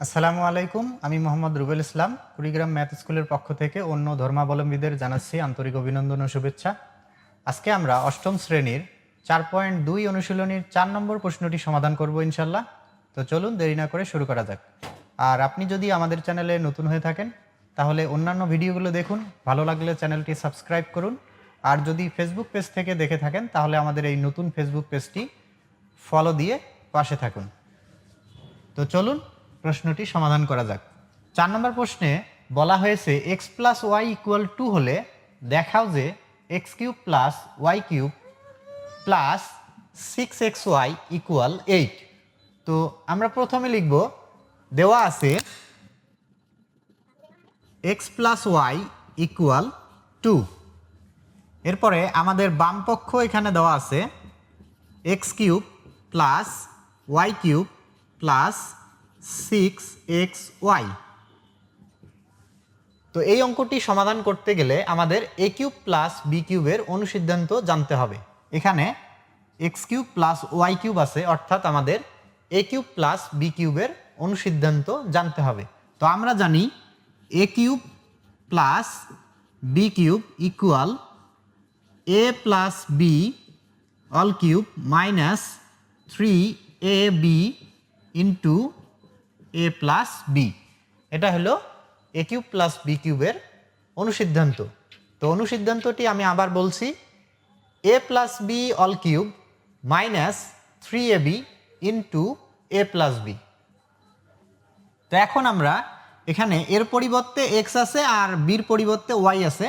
আসসালামু আলাইকুম, আমি মোহাম্মদ রুবেল ইসলাম, কুড়িগ্রাম ম্যাথ স্কুলের পক্ষ থেকে অন্য ধর্মাবলম্বীদের জানাচ্ছি আন্তরিক অভিনন্দন ও শুভেচ্ছা। আজকে আমরা অষ্টম শ্রেণির চার পয়েন্ট দুই অনুশীলনীর চার নম্বর প্রশ্নটি সমাধান করব ইনশাল্লাহ। তো চলুন দেরি না করে শুরু করা যাক। আর আপনি যদি আমাদের চ্যানেলে নতুন হয়ে থাকেন, তাহলে অন্যান্য ভিডিওগুলো দেখুন, ভালো লাগলে চ্যানেলটি সাবস্ক্রাইব করুন। আর যদি ফেসবুক পেজ থেকে দেখে থাকেন, তাহলে আমাদের এই নতুন ফেসবুক পেজটি ফলো দিয়ে পাশে থাকুন। তো চলুন প্রশ্নটি সমাধান করা যাক। চার নম্বর প্রশ্নে বলা হয়েছে x plus y equal to হলে দেখাও যে x cube plus y cube plus six x y equal eight তো আমরা প্রথমে লিখব, দেওয়া আছে x plus y equal to এরপরে আমাদের বামপক্ষ এখানে দেওয়া আছে x cube plus y cube plus six x y তো এই অঙ্কটি সমাধান করতে গেলে আমাদের এ কিউব প্লাস বি কিউবের অনুসিদ্ধান্ত জানতে হবে। এখানে x cube plus y cube আছে, অর্থাৎ আমাদের এ কিউব প্লাস বি কিউবের অনুসিদ্ধান্ত জানতে হবে। তো আমরা জানি a cube plus b cube equal a plus b all cube minus three a b into a plus b এটা হলো এ কিউব প্লাস বি কিউবের অনুসিদ্ধান্ত। তো অনুসিদ্ধান্তটি আমি আবার বলছি a plus b all cube minus three a b into a plus b তো এখন আমরা এখানে এর পরিবর্তে এক্স আছে আর বির পরিবর্তে ওয়াই আছে।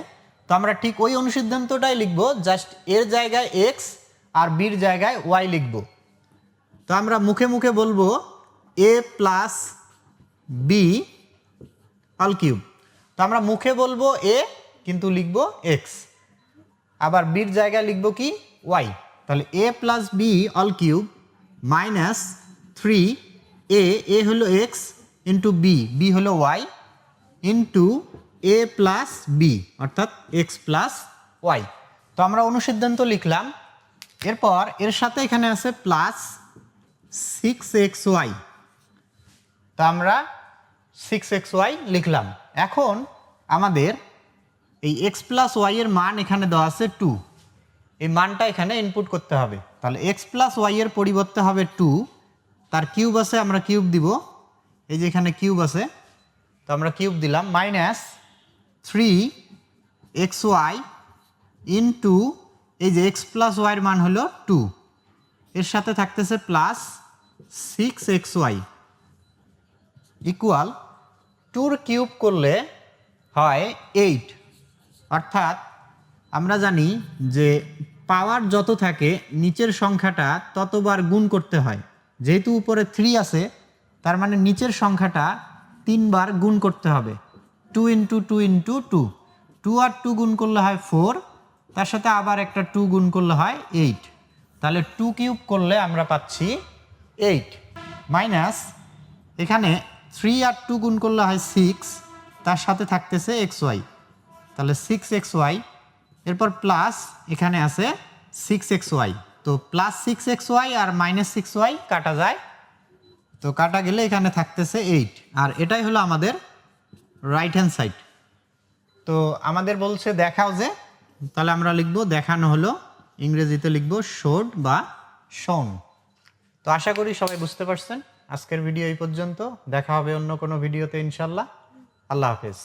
তো আমরা ঠিক ওই অনুসিদ্ধান্তটাই লিখব জাস্ট এর জায়গায় এক্স আর বির জায়গায় ওয়াই লিখব। তো আমরা মুখে মুখে বলব a plus b all cube তো আমরা মুখে বলব এ কিন্তু লিখব এক্স আবার বির জায়গায় লিখব কি? ওয়াই তাহলে a plus b all cube minus three a a হলো এক্স ইন্টু বি বি হলো y into a plus b অর্থাৎ এক্স প্লাস ওয়াই তো আমরা অনুসিদ্ধান্ত লিখলাম। এরপর এর সাথে এখানে আছে প্লাস সিক্স এক্স ওয়াই তো আমরা সিক্স এক্স ওয়াই লিখলাম। এখন আমাদের এই এক্স প্লাস ওয়াইয়ের মান এখানে দেওয়া আছে টু এই মানটা এখানে ইনপুট করতে হবে। তাহলে এক্স প্লাস ওয়াইয়ের পরিবর্তে হবে টু তার কিউব আছে, আমরা কিউব দিব। এই যে এখানে কিউব আছে, তো আমরা কিউব দিলাম minus three x y into এই যে এক্স প্লাস ওয়াইয়ের মান হলো টু এর সাথে থাকতেছে plus six x y equal টুর কিউব করলে হয় এইট অর্থাৎ আমরা জানি যে পাওয়ার যত থাকে, নিচের সংখ্যাটা ততবার গুণ করতে হয়। যেহেতু উপরে থ্রি আছে, তার মানে নিচের সংখ্যাটা তিনবার গুণ করতে হবে। Two into two into two two আর টু গুণ করলে হয় ফোর তার সাথে আবার একটা টু গুণ করলে হয় এইট তাহলে টু কিউব করলে আমরা পাচ্ছি এইট মাইনাস এখানে থ্রি আর টু গুণ করলে হয় সিক্স, তার সাথে থাকতেছে এক্স ওয়াই। তাহলে সিক্স এক্স ওয়াই, এরপর প্লাস এখানে আছে সিক্স এক্স ওয়াই। তো প্লাস সিক্স এক্স ওয়াই আর মাইনাস সিক্স ওয়াই কাটা যায়। তো কাটা গেলে এখানে থাকতেছে এইট। আর এটাই হলো আমাদের রাইট হ্যান্ড সাইড তো আমাদের বলছে দেখাও যে, তাহলে আমরা লিখব দেখানো হলো, ইংরেজিতে লিখব শোড বা শোন তো আশা করি সবাই বুঝতে পারছেন। আজকের ভিডিও এই পর্যন্ত। দেখা হবে অন্য কোনো ভিডিওতে ইনশাল্লাহ আল্লাহ হাফেজ।